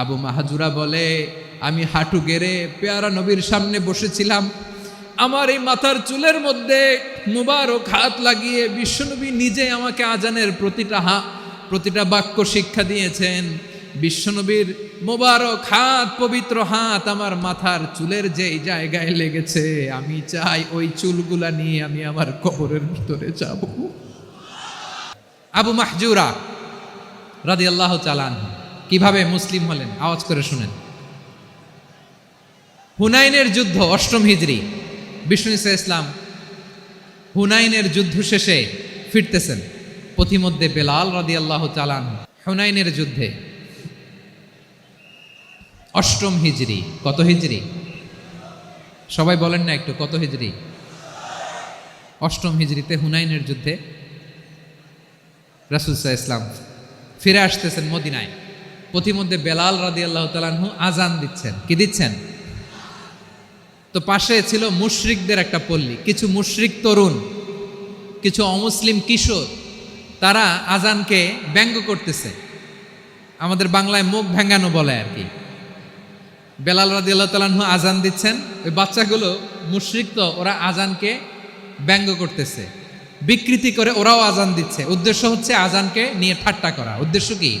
আবু মাহাজুরা বলে, আমি হাঁটু গেড়ে পেয়ারা নবীর সামনে বসেছিলাম। আমার এই মাথার চুলের মধ্যে মুবারক হাত লাগিয়ে বিশ্বনবী নিজে আমাকে আজানের প্রতিটা হা, প্রতিটা বাক্য শিক্ষা দিয়েছেন। বিশ্বনবীর মোবারক হাত, পবিত্র হাত আমার মাথার চুলের যেই জায়গায় লেগেছে, আমি চাই ওই চুলগুলা নিয়ে আমি আমার কবরের ভিতরে যাব। আবু মাহজুরা রাদি আল্লাহ চালান কীভাবে মুসলিম হলেন? আওয়াজ করে শুনেন। হুনাইনের যুদ্ধ, অষ্টম হিজড়ি বিষ্ণু ইসা ইসলাম হুনাইনের যুদ্ধ শেষে ফিরতেছেন। পথিমধ্যে বেলাল রাদি আল্লাহ চালান হুনাইনের যুদ্ধে। অষ্টম হিজড়ি কত হিজড়ি সবাই বলেন না একটু, কত হিজড়ি অষ্টম হিজড়িতে হুনাইনের যুদ্ধে রাসুলসাহ ইসলাম ফিরে আসতেছেন মদিনায়। পথিমধ্যে বেলাল রাদি আল্লাহ তালানহু আজান দিচ্ছেন। কি দিচ্ছেন? তো পাশে ছিল মুশরিকদের একটা পল্লী। কিছু মুশরিক তরুণ, কিছু অমুসলিম কিশোর, তারা আজানকে ব্যঙ্গ করতেছে। আমাদের বাংলায় মুখ ভেঙ্গানো বলে আর কি। বেলাল রাদি আল্লাহ তালানহু আজান দিচ্ছেন। ওই বাচ্চাগুলো মুশরিক তো, ওরা আজানকে ব্যঙ্গ করতেছে। বিকৃতি করে ওরাও আজান দিচ্ছে। উদ্দেশ্য হচ্ছে আজানকে নিয়ে ঠাট্টা করা। উদ্দেশ্য কি?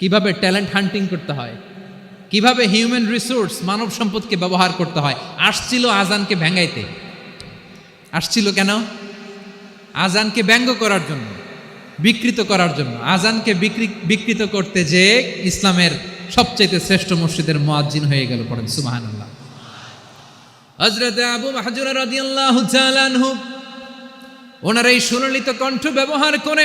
কীভাবে ট্যালেন্ট হান্টিং করতে হয়, কীভাবে হিউম্যান রিসোর্স মানব সম্পদকে ব্যবহার করতে হয়, আসছিল আজানকে ভেঙ্গাইতে। আসছিল কেন? আজানকে ব্যঙ্গ করার জন্য, বিকৃত করার জন্য। আজানকে বিকৃ বিকৃত করতে যে ইসলামের সবচাইতে শ্রেষ্ঠ মসজিদের মুয়াজ্জিন হয়ে গেল পড়েন সুবাহান আল্লাহ হজরত আবু মাহজুরা রাদিয়াল্লাহু ওনার এই সুললিত কণ্ঠ ব্যবহার করে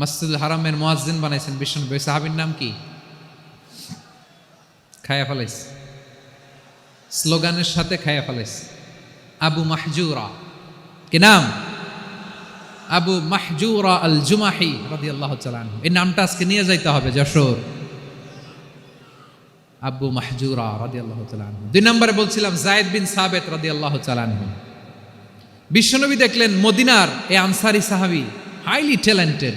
মাসজিদুল হারামের মোয়াজ্জিন বানাইছেন বিষ্ণু সাহাবির নাম কি? খায়া ফেলাইস। স্লোগানের সাথে খায়া ফেলাইস। আবু মাহজুরা। কি নাম? আবু মাহজুরা আল জুমাহি রাদি আল্লাহ চালান এই নামটা আজকে নিয়ে যাইতে হবে যশোর। আব্বু মাহজুরা রাদি আল্লাহ চালান দুই নম্বরে বলছিলাম, জায়দ বিন সাবেত রাদি আল্লাহ চালানহু বিশ্বনবী দেখলেন মদিনার এ আনসারি সাহাবি, হাইলি ট্যালেন্টেড।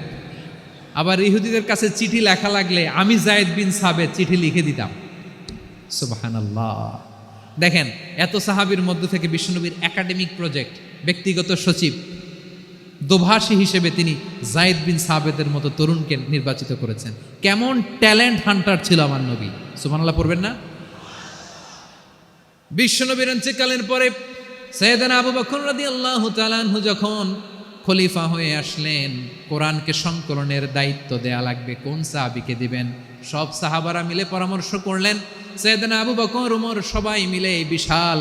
আবার ইহুদিদের কাছে চিঠি লেখা লাগলে আমি জায়েদ বিন সাবেদ চিঠি লিখে দিতাম। সুবহানাল্লাহ। দেখেন, এত সাহাবীর মধ্য থেকে বিশ্বনবীর একাডেমিক প্রজেক্ট, ব্যক্তিগত সচিব, দোভাষী হিসেবে তিনি জায়েদ বিন সাবেদের মতো তরুণকে নির্বাচিত করেছেন। কেমন ট্যালেন্ট হান্টার ছিল আমার নবী। সুবহানাল্লাহ পড়বেন না? বিশ্বনবীর অঞ্চকালের পরে সৈয়দানা আবু বকর রাদিয়াল্লাহু তাআলাহু যখন খলিফা হয়ে আসলেন, কোরআনকে সংকলনের দায়িত্ব দেয়া লাগবে। কোন সাহাবিকে দিবেন? সব সাহাবারা মিলে পরামর্শ করলেন, সৈয়দানা আবু বকর, উমর সবাই মিলে এই বিশাল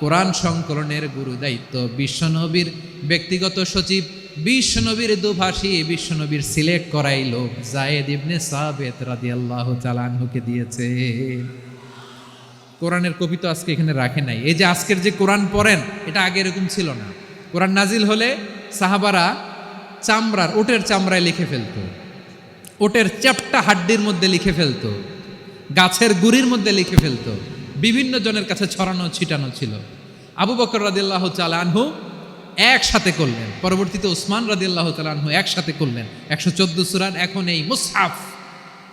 কোরআন সংকলনের গুরু দায়িত্ব। বিশ্বনবীর ব্যক্তিগত সচিব, বিশ্বনবীর দুভাষী, বিশ্বনবীর সিলেক্ট করাই লোক। জায়েদ ইবনে সাবেত রাদিয়াল্লাহু তাআলাহুকে দিয়েছে। কোরআনের কপি তো আজকে এখানে রাখে নাই। এই যে আজকের যে কোরআন পড়েন, এটা আগে এরকম ছিল না। কোরআন নাজিল হলে সাহাবারা চামড়ার ওটের চামড়ায় লিখে ফেলতো। ওটের চ্যাপটা হাড্ডির মধ্যে লিখে ফেলতো। গাছের গুড়ির মধ্যে লিখে ফেলতো। বিভিন্ন জনের কাছে ছড়ানো, ছিটানো ছিল। আবু বকর রাদিল্লাহ চালানহু একসাথে করলেন। পরবর্তীতে উসমান রাদিল্লাহ চালানহু একসাথে করলেন। একশো চোদ্দ সুরান এখন এই মুসহাফ,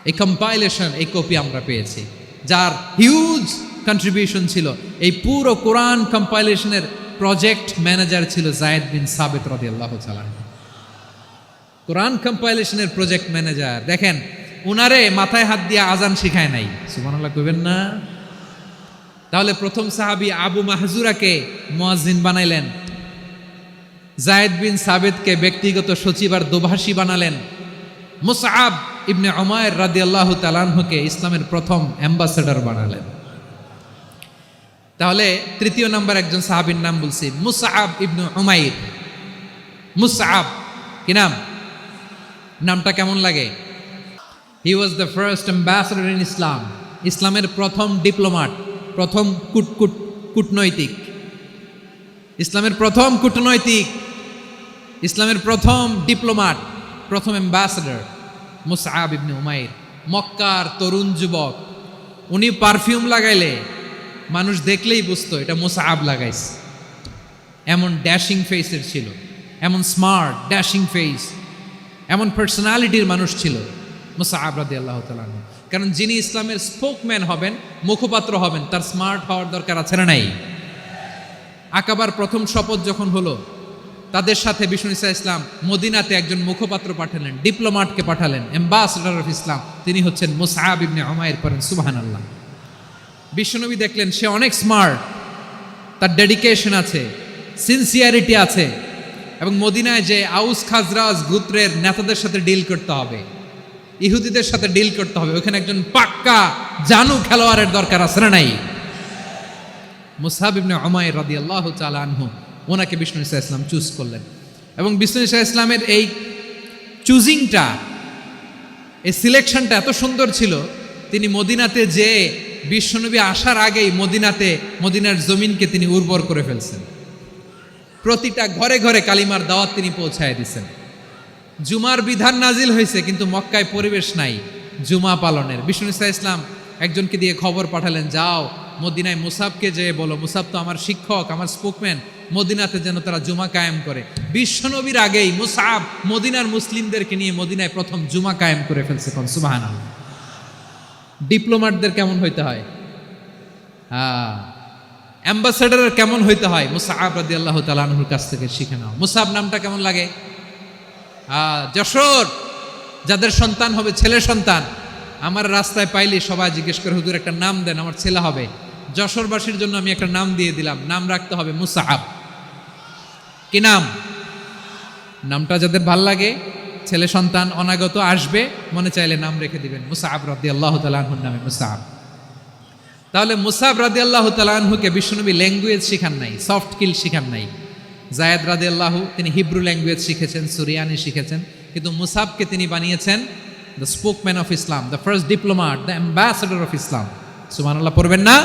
এই কম্পাইলেশন এই কপি আমরা পেয়েছি। যার হিউজ কন্ট্রিবিউশন ছিল। এই পুরো কোরআন কম্পাইলেশনের প্রজেক্ট ম্যানেজার ছিল জায়েদ বিন সাবেত রদি আল্লাহ কোরআন কম্পাইলেশনের প্রজেক্ট ম্যানেজার দেখেন, উনারে মাথায় হাত দিয়ে আজান শিখায় নাই। সুবহানাল্লাহ, কইবেন না? তাহলে প্রথম সাহাবী আবু মাহজুরাকে মুয়াজ্জিন বানাইলেন। জায়েদ বিন সাবেদকে ব্যক্তিগত সচিব আর দোভাষী বানালেন। মুসআব ইবনে উমায়ের রাদিয়াল্লাহু তাআলাহুকে ইসলামের প্রথম অ্যাম্বাসেডর বানালেন। তাহলে তৃতীয় নাম্বার একজন সাহাবীর নাম বলছি মুসআব ইবনে উমাইর। মুসআব, কি নাম? নামটা কেমন লাগে? He was the first ambassador in Islam ইসলামের প্রথম ডিপ্লোমাট, প্রথম কুট কুট কূটনৈতিক। ইসলামের প্রথম কূটনৈতিক, ইসলামের প্রথম ডিপ্লোমাট, প্রথম অ্যাম্বাসেডর মুসআব ইবনে উমাইর। মক্কার তরুণ যুবক, উনি পারফিউম লাগাইলে মানুষ দেখলেই বুঝতো এটা মুসআব লাগাইছে। এমন ড্যাশিং ফেসের ছিল, এমন স্মার্ট ড্যাশিং ফেস এমন পার্সোনালিটির মানুষ ছিল মুসাহাব রাদি আল্লাহ তালান কারণ যিনি ইসলামের স্পোকম্যান হবেন, মুখপাত্র হবেন, তার স্মার্ট হওয়ার দরকার আছে না নাই? আকাবার প্রথম শপথ যখন হলো, তাদের সাথে বিষ্ণু ইসা ইসলাম মদিনাতে একজন মুখপাত্র পাঠালেন ডিপ্লোমাটকে পাঠালেন অ্যাম্বাসেডার অফ ইসলাম তিনি হচ্ছেন মুসাহাব ইবনে অমায়ের করেন সুবাহান আল্লাহ বিশ্বনবী দেখলেন, সে অনেক স্মার্ট তার ডেডিকেশন আছে সিনসিয়ারিটি আছে এবং মদিনায় যে আউস খাজরাজ গুত্রের নেতাদের সাথে ডিল করতে হবে, ইহুদিদের সাথে ডিল করতে হবে, ওখানে একজন পাক্কা জানু খেলোয়াড়ের দরকার আছে না নাই? মুসাহাব অমায় রাদি আল্লাহ আনহু, ওনাকে বিষ্ণু ইসা ইসলাম চুজ করলেন এবং বিষ্ণু ইসা ইসলামের এই চুজিংটা এই সিলেকশনটা এত সুন্দর ছিল, তিনি মদিনাতে যে বিশ্বনবী আসার আগেই মদিনাতে, মদিনার জমিনকে তিনি উর্বর করে ফেলছেন। প্রতিটা ঘরে ঘরে কালিমার দাওয়াত তিনি পৌঁছায় দিছেন। জুমার বিধান নাজিল হয়েছে, কিন্তু মক্কায় পরিবেশ নাই, জুমা পালনের। বিষ্ণু ইসা ইসলাম একজনকে দিয়ে খবর পাঠালেন, যাও, মদিনায় মুসাবকে যে বলো, মুসাব তো আমার শিক্ষক, আমার স্পোকম্যান, মদিনাতে যেন তারা জুমা কায়েম করে। বিশ্বনবীর আগেই মুসাব মদিনার মুসলিমদেরকে নিয়ে মদিনায় প্রথম জুমা কায়েম করে ফেলছে কোন সুবাহান ডিপ্লোমাটদের কেমন হইতে হয়? হ্যাঁ। অ্যাম্বাসেডারের কেমন হইতে হয়? মুসাহাব রাদি আল্লাহ তালাহুর কাছ থেকে শিখে নাও। মুসাব নামটা কেমন লাগে? হ্যাঁ যশোর! যাদের সন্তান হবে, ছেলে সন্তান। আমার রাস্তায় পাইলে সবাই জিজ্ঞেস করে, হুজুর, একটা নাম দেন, আমার ছেলে হবে। যশোরবাসীর জন্য আমি একটা নাম দিয়ে দিলাম। নাম রাখতে হবে মুসাহাব কি নাম? নামটা যাদের ভালো লাগে ছেলে সন্তান অনাগত আসবে, মনে চাইলে নাম রেখে দিবেন। মুসাহাব রাদি আল্লাহ তালাহুর নামে মুসাহাব তাহলে মুসাব রাদি আল্লাহ তালাহুকে বিশ্বনবী ল্যাঙ্গুয়েজ শিখান নাই, সফট কিল শিখান নাই। জায়দ রাদি আল্লাহ তিনি হিব্রু ল্যাঙ্গুয়েজ শিখেছেন, সুরিয়ানি শিখেছেন, কিন্তু মুসাবকে তিনি বানিয়েছেন the spokesman of Islam the first diplomat the ambassador of Islam সুমান আল্লাহ পড়বেন না?